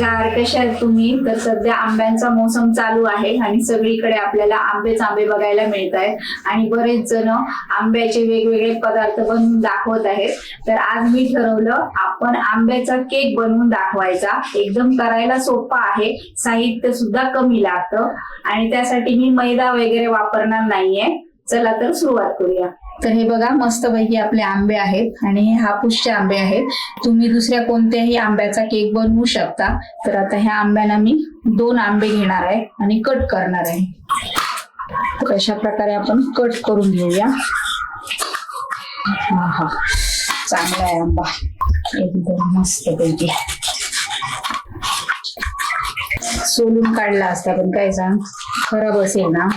नमस्कार कशा आहेत तुम्ही? तर सध्या आंब्यांचा मोसम चालू आहे आणि सगळीकडे आपल्याला आंबेच आंबे बघायला मिळत आहेत. आणि बरेच जण आंब्याचे वेगवेगळे पदार्थ बनवून दाखवत आहेत. तर आज मी ठरवलं आपण आंब्याचा केक बनवून दाखवायचा. एकदम करायला सोपा आहे. साहित्य सुद्धा कमी लागतं. आणि त्यासाठी मी मैदा वगैरे वापरणार नाहीये. चला तर सुरुवात करूया. तर हे बघा मस्तपैकी आपले आंबे आहेत आणि हे हापूसचे आंबे आहेत. तुम्ही दुसऱ्या कोणत्याही आंब्याचा केक बनवू शकता. तर आता ह्या आंब्याला मी दोन आंबे घेणार आहे आणि कट करणार आहे. तर अशा प्रकारे आपण कट करून घेऊया. हा हा. चांगला आहे आंबा. एकदम मस्त पैकी. सोलून काढला असता पण काय सांग? खराब असेल ना?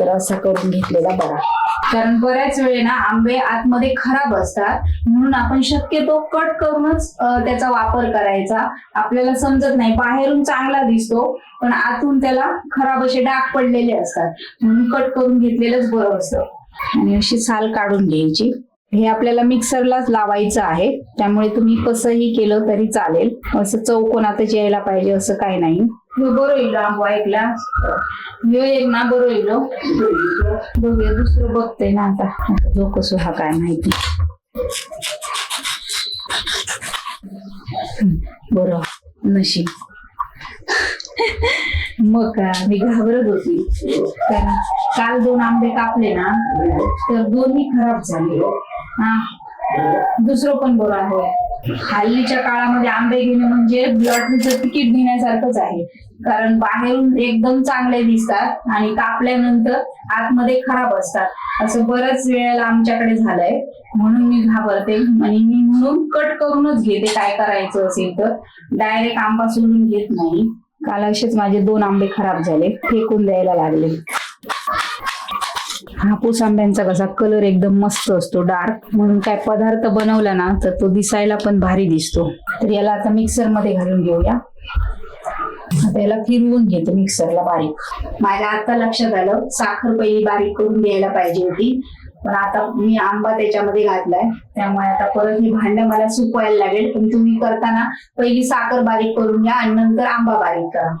तर असं करून घेतलेला बरा. कारण बऱ्याच वेळेला आंबे आतमध्ये खराब असतात. म्हणून आपण शक्यतो कट करूनच त्याचा वापर करायचा. आपल्याला समजत नाही. बाहेरून चांगला दिसतो पण आतून त्याला खराब असे डाग पडलेले असतात. म्हणून कट करून घेतलेलंच बरं असतं. आणि अशी साल काढून घ्यायची. हे आपल्याला मिक्सरलाच लावायचं आहे. त्यामुळे तुम्ही कसंही केलं तरी चालेल. असं चौकोनातच यायला पाहिजे असं काही नाही. ह्यो बरं येईल आंबो ऐकला ह्यो एक ना बरं येईल बघूया दुसरं बघतोय ना आता जो कसो हा काय माहिती हम्म, बरं नशीब मग का मी घाबरत होती कारण काल दोन आंबे कापले ना तर दोन्ही खराब झाले हा दुसरं पण बरं आहे. हल्लीच्या काळामध्ये आंबे घेणे म्हणजे लॉटरीचं तिकीट घेण्यासारखंच आहे. कारण बाहेरून एकदम चांगले दिसतात आणि कापल्यानंतर आतमध्ये खराब असतात. असं बऱ्याच वेळेला आमच्याकडे झालंय. म्हणून मी घाबरते. आणि मी म्हणून कट करूनच घेते काय करायचं असेल तर. डायरेक्ट आंबा सोडून घेत नाही. काल असेच माझे दोन आंबे खराब झाले. फेकून द्यायला लागले. हापूस आंब्यांचा कसा कलर एकदम मस्त असतो डार्क म्हणून काय पदार्थ बनवला ना तर तो दिसायला पण भारी दिसतो. तर याला आता मिक्सरमध्ये घालून घेऊया. आता याला फिरवून घेते मिक्सरला बारीक. माझ्या आता लक्षात आलं साखर पहिली बारीक करून घ्यायला पाहिजे होती. पण आता मी आंबा त्याच्यामध्ये घातलाय. त्यामुळे आता परत हे भांड मला सुकवायला लागेल. पण तुम्ही करताना पहिली साखर बारीक करून घ्या आणि नंतर आंबा बारीक करा.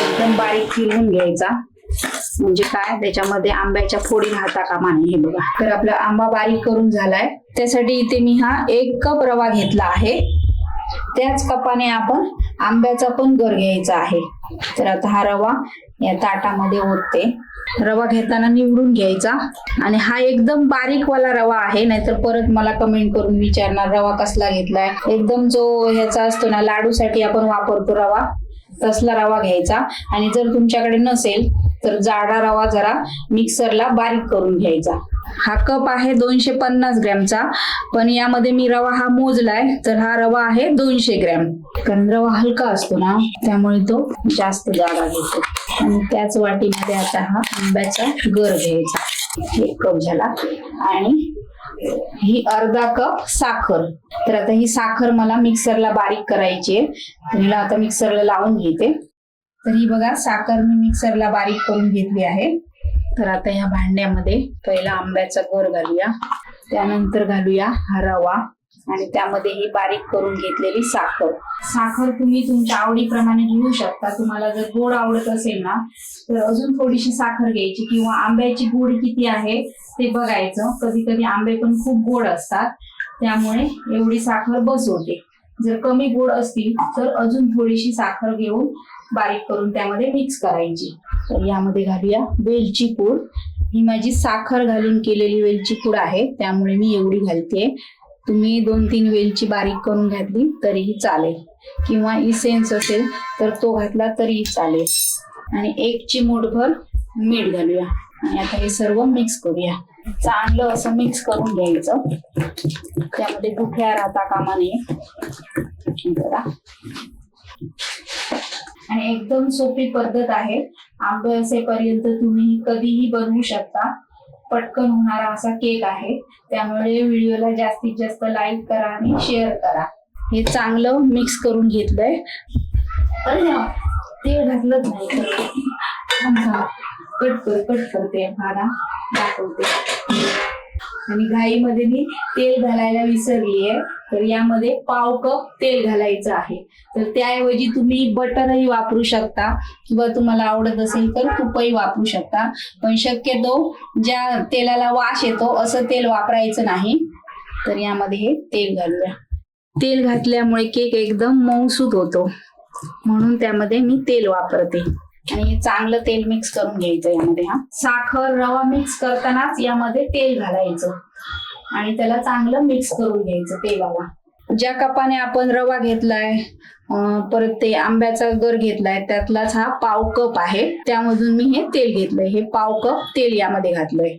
एकदम बारीक फिरवून घ्यायचा. म्हणजे काय? त्याच्यामध्ये आंब्याच्या फोडी राहता कामा नये हे बघा. तर आपला आंबा बारीक करून झालाय. त्यासाठी इथे मी हा एक कप रवा घेतला आहे. त्याच कपाने आपण आंब्याचा पण गर घ्यायचा आहे. तर आता हा रवा या ताटामध्ये ओतते. रवा घेताना निवडून घ्यायचा. आणि हा एकदम बारीक वाला रवा आहे. नाहीतर परत मला कमेंट करून विचारणार रवा कसला घेतलाय? एकदम जो ह्याचा असतो ना लाडूसाठी आपण वापरतो रवा तसला रवा घ्यायचा. आणि जर तुमच्याकडे नसेल तर जाडा रवा जरा मिक्सरला बारीक करून घ्यायचा. हा कप आहे दोनशे पन्नास ग्रॅमचा. पण यामध्ये मी रवा हा मोजलाय तर हा रवा आहे दोनशे ग्रॅम. कारण रवा हलका असतो ना त्यामुळे तो जास्त जाडा घेतो आणि त्याच वाटीमध्ये आता हा आंब्याचा गर घ्यायचा. एक कप झाला. आणि ही अर्धा कप साखर. तर आता ही साखर मला मिक्सरला बारीक करायची आहे. हिला आता मिक्सरला लावून घेते. तर ही बघा साखर मी मिक्सरला बारीक करून घेतली आहे. तर आता या भांड्यामध्ये पहिला आंब्याचा गोर घालूया. त्यानंतर घालूया हा रवा. आणि त्यामध्ये ही बारीक करून घेतलेली साखर. साखर तुम्ही तुमच्या आवडीप्रमाणे घेऊ शकता. तुम्हाला जर गोड आवडत असेल ना तर अजून थोडीशी साखर घ्यायची किंवा आंब्याची गोड किती आहे ते बघायचं. कधी कधी आंबे पण खूप गोड असतात. त्यामुळे एवढी साखर बस होते जर कमी गोड असतील तर अजून थोडीशी साखर घेऊन बारीक करून त्यामध्ये मिक्स करायची. तर यामध्ये घालूया वेलची पूड. ही माझी साखर घालून केलेली वेलची पूड आहे. त्यामुळे मी एवढी घालते. तुम्ही दोन तीन वेलची बारीक करून घातली तरीही चालेल. किंवा इसेन्स असेल तर तो घातला तरीही चालेल. आणि एक चिमूटभर मीठ घालूया. आणि आता हे सर्व मिक्स करूया. चांगलं असं मिक्स करून घ्यायचं. त्यामध्ये गुठ्या राहता कामा नये. आणि एकदम सोपी पद्धत आहे. आंबे असेपर्यंत तुम्ही कधीही बनवू शकता. पटकन होणारा असा केक आहे. त्यामुळे व्हिडिओला जास्तीत जास्त लाईक करा आणि शेअर करा. हे चांगलं मिक्स करून घेतलंय. अरे देवा, तेल घातलंच नाही कट कर कट करते. भाडा दाखवते. आणि घाईमध्ये मी तेल घालायला विसरली आहे तर यामध्ये पाव कप तेल घालायचं आहे. तर त्याऐवजी तुम्ही बटरही वापरू शकता किंवा तुम्हाला आवडत असेल तर तुपही वापरू शकता. पण शक्यतो ज्या तेलाला वास येतो असं तेल वापरायचं नाही. तर यामध्ये हे तेल घालूया. तेल घातल्यामुळे केक एकदम मऊसूत होतो. म्हणून त्यामध्ये मी तेल वापरते. आणि हे चांगलं तेल मिक्स करून घ्यायचं यामध्ये हा. साखर रवा मिक्स करतानाच यामध्ये तेल घालायचं. आणि त्याला चांगलं मिक्स करून घ्यायचं तेलाला. ज्या कपाने आपण रवा घेतलाय परत ते आंब्याचा गर घेतलाय त्यातलाच हा पाव कप आहे. त्यामधून मी हे तेल घेतलंय. हे पाव कप तेल यामध्ये घातलंय.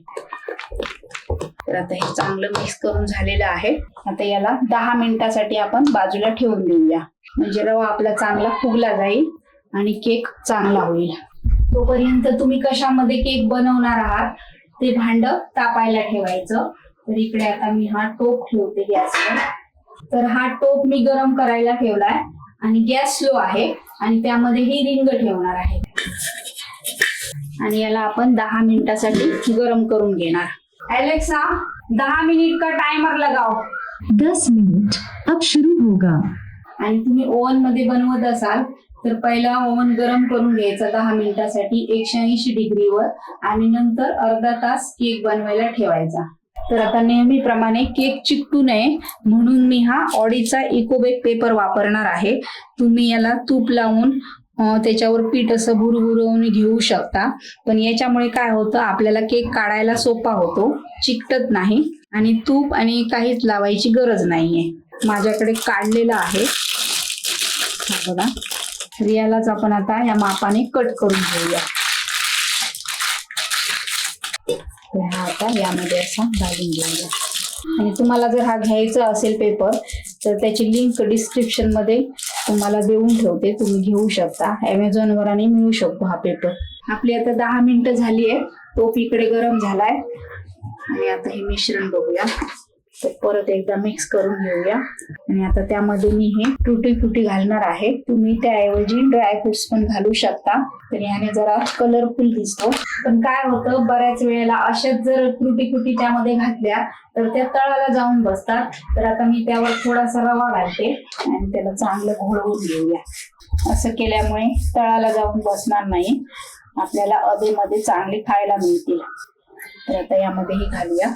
तर आता हे चांगलं मिक्स करून झालेलं आहे. आता याला दहा मिनिटासाठी आपण बाजूला ठेवून देऊया. म्हणजे रवा आपला चांगला फुगला जाईल. आणि केक चांगला होईल. तोपर्यंत तुम्ही कशामध्ये केक बनवणार आहात ते भांड तापायला ठेवायचं. तर इकडे आता मी हा टोप ठेवते गॅसवर. तर हा टोप मी गरम करायला ठेवलाय आणि गॅस स्लो आहे आणि त्यामध्ये ही रिंग ठेवणार आहे. आणि याला आपण दहा मिनिटासाठी गरम करून घेणार. एलेक्सा दहा मिनिट का टाइमर लगाओ दस मिनट अब शुरू होगा. आणि तुम्ही ओव्हनमध्ये बनवत असाल तर पहिला ओव्हन गरम करून घ्यायचा दहा मिनिटासाठी एकशे ऐंशी डिग्रीवर आणि नंतर अर्धा तास केक बनवायला ठेवायचा. तर आता नेहमीप्रमाणे केक चिकटू नये म्हणून मी हा ऑडीचा इकोबेक पेपर वापरणार आहे. तुम्ही याला तूप लावून त्याच्यावर पीठ असं भुरभुरवून घेऊ शकता. पण याच्यामुळे काय होतं आपल्याला केक काढायला सोपा होतो चिकटत नाही आणि तूप आणि काहीच लावायची गरज नाहीये. माझ्याकडे काढलेलं आहे. बघा. यालाच आपण आता या मापाने कट करून घेऊया. हा आता यामध्ये असा घालून घेऊया. आणि तुम्हाला जर हा घ्यायचा असेल पेपर तर त्याची लिंक डिस्क्रिप्शनमध्ये तुम्हाला देऊन ठेवते. तुम्ही घेऊ शकता. अमेझॉन वर आणि मिळू शकतो हा पेपर आपली आता दहा मिनिटं झाली आहे. टोप इकडे गरम झालाय. आणि आता हे मिश्रण बघूया. तर परत एकदा मिक्स करून घेऊया. आणि आता त्यामध्ये मी हे तुटी फुटी घालणार आहे. तुम्ही त्याऐवजी ड्रायफ्रुट्स पण घालू शकता. तर याने जरा कलरफुल दिसतो. पण काय होतं बऱ्याच वेळेला अशाच जर तुटी फुटी त्यामध्ये घातल्या तर त्या तळाला जाऊन बसतात. तर आता मी त्यावर थोडासा रवा घालते आणि त्याला चांगलं घोळवून घेऊया. असं केल्यामुळे तळाला जाऊन बसणार नाही. आपल्याला अधेमध्ये चांगले खायला मिळतील. तर आता यामध्ये हे घालूया.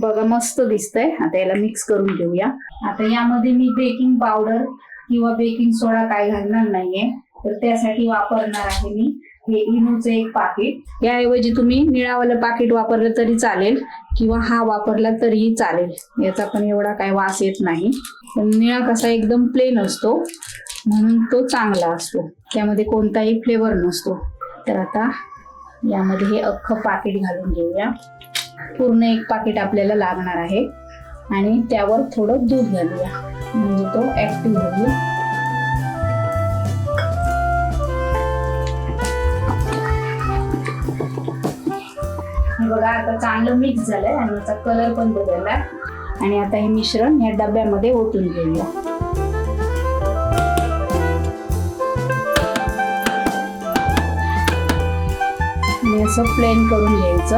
बघा मस्त दिसतंय. आता याला मिक्स करून घेऊया. आता यामध्ये मी बेकिंग पावडर किंवा बेकिंग सोडा काय घालणार नाहीये. तर त्यासाठी वापरणार आहे मी हे इनोचं एक पाकिट याऐवजी तुम्ही निळावालं पाकिट वापरलं तरी चालेल किंवा हा वापरला तरीही चालेल. याचा पण एवढा काय वास येत नाही. पण निळा कसा एकदम प्लेन असतो म्हणून तो चांगला असतो. त्यामध्ये कोणताही फ्लेवर नसतो. तर आता यामध्ये हे अख्खं पाकिट घालून घेऊया. पूर्ण एक पाकिट आपल्याला लागणार आहे. आणि त्यावर थोडं दूध घालूया. म्हणजे तो ऍक्टिव्ह होईल बघा आता चांगलं मिक्स झालंय आणि याचा कलर पण बदललाय. आणि आता हे मिश्रण या डब्यामध्ये ओतून घेऊया. असं प्लेन करून घ्यायचं.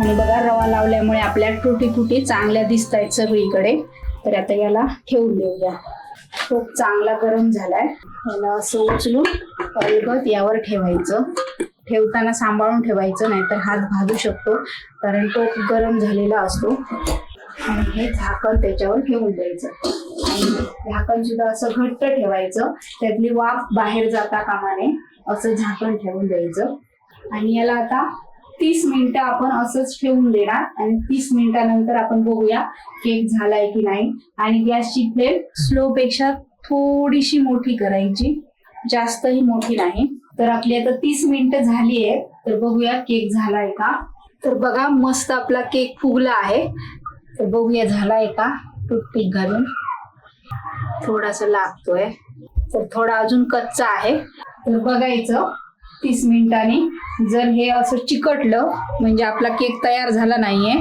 आणि बघा रवा लावल्यामुळे आपल्या तुटी फुटी चांगल्या दिसत आहेत सगळीकडे. तर आता याला ठेवून देऊया. खूप चांगला गरम झालाय. याला असं उचलून अलगत यावर ठेवायचं. ठेवताना सांभाळून ठेवायचं नाहीतर हात भाजू शकतो. कारण तो गरम झालेला असतो. आणि हे झाकण त्याच्यावर ठेवून द्यायचं. आणि झाकण सुद्धा असं घट्ट ठेवायचं. त्यातली वाफ बाहेर जाता कामा नये. असं झाकण ठेवून द्यायचं. आणि याला आता तीस मिनिटं आपण असंच ठेवून देणार आणि तीस मिनिटानंतर आपण बघूया केक झालाय की नाही. आणि गॅसची फ्लेम स्लो पेक्षा थोडीशी मोठी करायची. जास्तही मोठी नाही. तर आपली आता तीस मिनिटं झाली आहे तर बघूया केक झालाय का? तर बघा मस्त आपला केक फुगला आहे. तर बघूया झालाय का? टूथपिक घालून. थोडासा लागतोय. तर थोडा अजून कच्चा आहे. तर बघायचं. तीस मिनिटांनी जर हे असं चिकटलं म्हणजे आपला केक तयार झाला नाहीये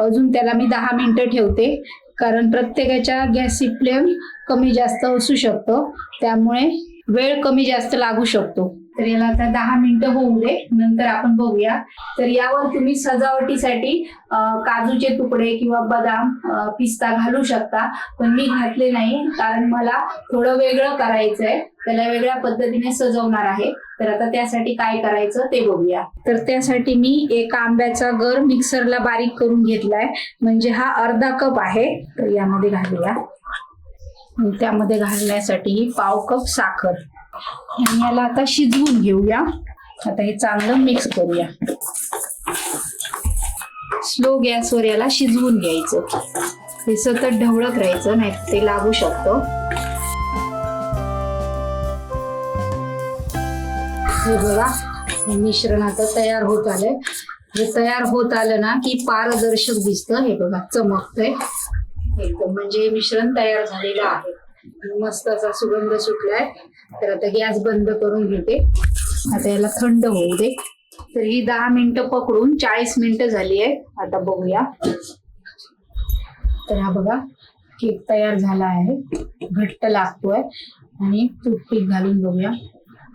अजून त्याला मी दहा मिनिटं ठेवते. कारण प्रत्येकाच्या गॅसची फ्लेम कमी जास्त असू शकतो. त्यामुळे वेळ कमी जास्त लागू शकतो. तर याला आता दहा मिनिटं होऊ दे नंतर आपण बघूया. तर यावर तुम्ही सजावटीसाठी काजूचे तुकडे किंवा बदाम पिस्ता घालू शकता. पण मी घातले नाही कारण मला थोडं वेगळं करायचंय. त्याला वेगळ्या पद्धतीने सजवणार आहे. तर आता त्यासाठी काय करायचं ते बघूया. तर त्यासाठी मी एक आंब्याचा गर मिक्सरला बारीक करून घेतलाय. म्हणजे हा अर्धा कप आहे. तर यामध्ये घालूया. त्यामध्ये घालण्यासाठी पाव कप साखर. आणि याला आता शिजवून घेऊया. आता हे चांगलं मिक्स करूया. स्लो गॅसवर याला शिजवून घ्यायचं. हे सतत ढवळत राहायचं नाही ते लागू शकतं. हे बघा मिश्रण आता तयार होत आलंय. हे तयार होत आलं ना की पारदर्शक दिसतं. हे बघा चमकतंय. एकदम म्हणजे हे मिश्रण तयार झालेलं आहे. मस्त असा सुगंध सुटलाय. तर आता गॅस बंद करून घेते. आता याला थंड होऊ दे. तर ही दहा मिनिटं पकडून चाळीस मिनिटं झाली आहे आता बघूया. तर हा बघा केक तयार झाला आहे. घट्ट लागतोय. आणि टूथपिक घालून बघूया.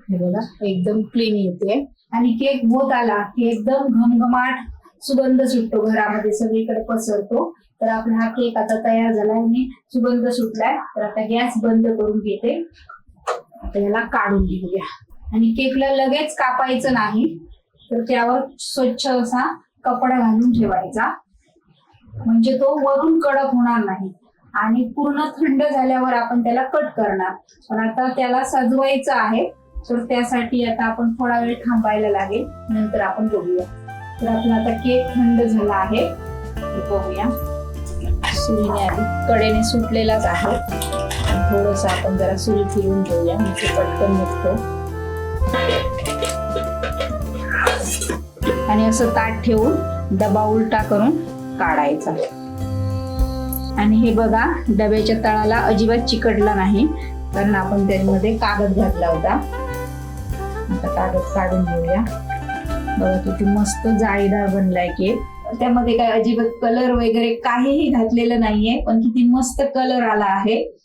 हे बघा एकदम क्लीन येते. आणि केक होत आला की एकदम घमघमाट सुगंध सुटतो. घरामध्ये सगळीकडे पसरतो. तर आपला हा केक आता तयार झालाय आणि सुगंध सुटलाय. तर आता गॅस बंद करून घेते. आता याला काढून घेऊया. आणि केकला लगेच कापायचं नाही तर त्यावर स्वच्छ असा कपडा घालून ठेवायचा. म्हणजे तो वरून कडक होणार नाही. आणि पूर्ण थंड झाल्यावर आपण त्याला कट करणार. पण आता त्याला सजवायचं आहे तर त्यासाठी आता आपण थोडा वेळ थांबायला लागेल. नंतर आपण बघूया. तर आपला आता केक थंड झाला आहे. बघूया. सुरीने आधी कडेने सुटलेलाच आहे. थोडंसं आपण जरा सुरू फिरवून घेऊया. म्हणजे पटकन निघतो. आणि असं ताट ठेवून डबा उलटा करून काढायचा. आणि हे बघा डब्याच्या तळाला अजिबात चिकटला नाही. कारण आपण त्यामध्ये कागद घातला होता. आता कागद काढून घेऊया. बघा किती मस्त जाळीदार बनलाय केक. त्यामध्ये काय अजिबात कलर वगैरे काहीही घातलेलं नाहीये पण किती मस्त कलर आला आहे.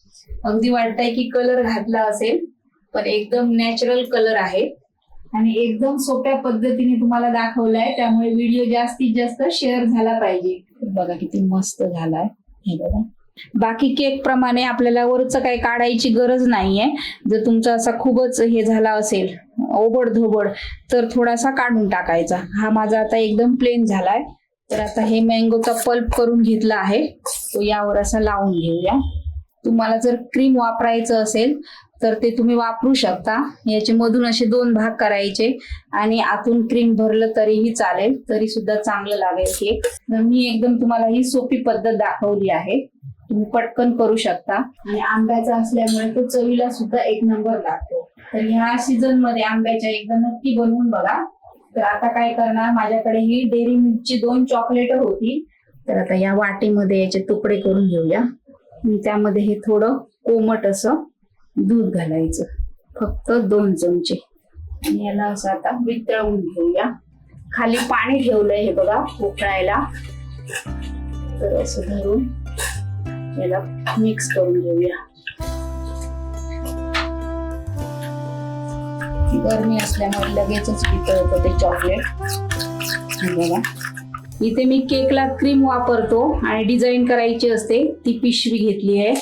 अगदी वाटतंय की कलर घातला असेल पण एकदम नॅचरल कलर आहे. आणि एकदम सोप्या पद्धतीने तुम्हाला दाखवलाय त्यामुळे व्हिडिओ जास्तीत जास्त शेअर झाला पाहिजे. बघा किती मस्त झालाय. हे बघा. बाकी केक प्रमाणे आपल्याला वरचं काही काढायची गरज नाहीये. जर तुमचा असा खूपच हे झाला असेल ओबड धोबड तर थोडासा काढून टाकायचा. हा माझा आता एकदम प्लेन झालाय. तर आता हे मँगोचा पल्प करून घेतला आहे. तो यावर असा लावून घेऊया. तुम्हाला जर क्रीम वापरायचं असेल तर ते तुम्ही वापरू शकता. याचे मधून असे दोन भाग करायचे आणि आतून क्रीम भरलं तरीही चालेल तरी सुद्धा चांगलं लागेल केक तर मी एकदम तुम्हाला ही सोपी पद्धत दाखवली आहे. तुम्ही पटकन करू शकता. आणि आंब्याचा असल्यामुळे तो चवीला सुद्धा एक नंबर लागतो. तर ह्या सीझनमध्ये आंब्याच्या एकदा नक्की बनवून बघा. तर आता काय करणार? माझ्याकडे ही डेअरी मिल्कची दोन चॉकलेट होती. तर आता या वाटीमध्ये याचे तुकडे करून घेऊया. त्यामध्ये हे थोडं कोमट असं दूध घालायचं. फक्त दोन चमचे. आणि याला असं आता वितळवून घेऊया. खाली पाणी ठेवलंय हे बघा उकळायला. तर असं धरून याला मिक्स करून घेऊया. गरमी असल्यामुळे लगेचच वितळतं ते चॉकलेट बघा. इथे मी केकला क्रीम वापरतो आणि डिझाईन करायची असते ती पिशवी घेतली आहे.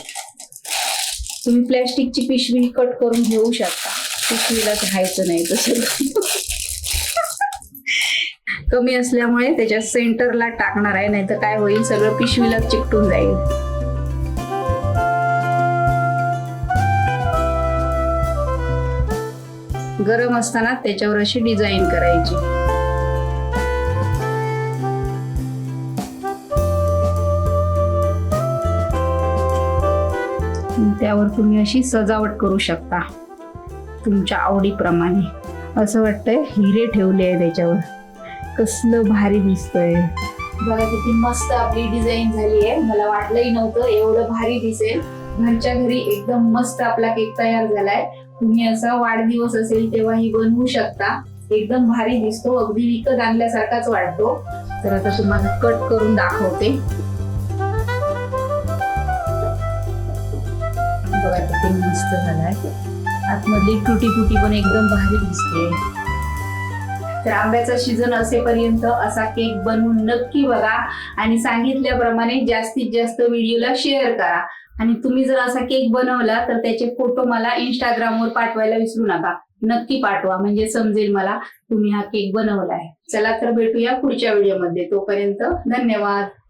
तुम्ही प्लॅस्टिकची पिशवी कट करून घेऊ शकता. पिशवीला राहायचं नाही तसं. कमी असल्यामुळे त्याच्या सेंटरला टाकणार आहे नाही तर काय होईल सगळं पिशवीला चिकटून जाईल. गरम असताना त्याच्यावर अशी डिझाईन करायची. त्यावर तुम्ही अशी सजावट करू शकता. तुमच्या आवडीप्रमाणे. असं वाटतंय हिरे ठेवले आहे त्याच्यावर. कसलं भारी दिसतंय. बघा किती मस्त आपली डिझाईन झाली आहे. मला वाटलंही नव्हतं एवढं भारी दिसेल. घरच्या घरी एकदम मस्त आपला केक तयार झालाय. तुम्ही असा वाढदिवस असेल तेव्हा ही बनवू शकता. एकदम भारी दिसतो अगदी विकत आणल्यासारखाच वाटतो. तर आता तुम्हाला कट करून दाखवते. बघा किती मस्त झालाय आतमधली तुटी फुटी पण एकदम भारी दिसते. तर आंब्याचा सीझन असेपर्यंत असा केक बनवून नक्की बघा आणि सांगितल्याप्रमाणे जास्तीत जास्त व्हिडिओला शेअर करा. आणि तुम्ही जर असा केक बनवला तर त्याचे फोटो मला इंस्टाग्रामवर पाठवायला विसरू नका. नक्की पाठवा म्हणजे समजेल मला तुम्ही हा केक बनवला आहे चला तर भेटूया पुढच्या व्हिडिओमध्ये तोपर्यंत धन्यवाद.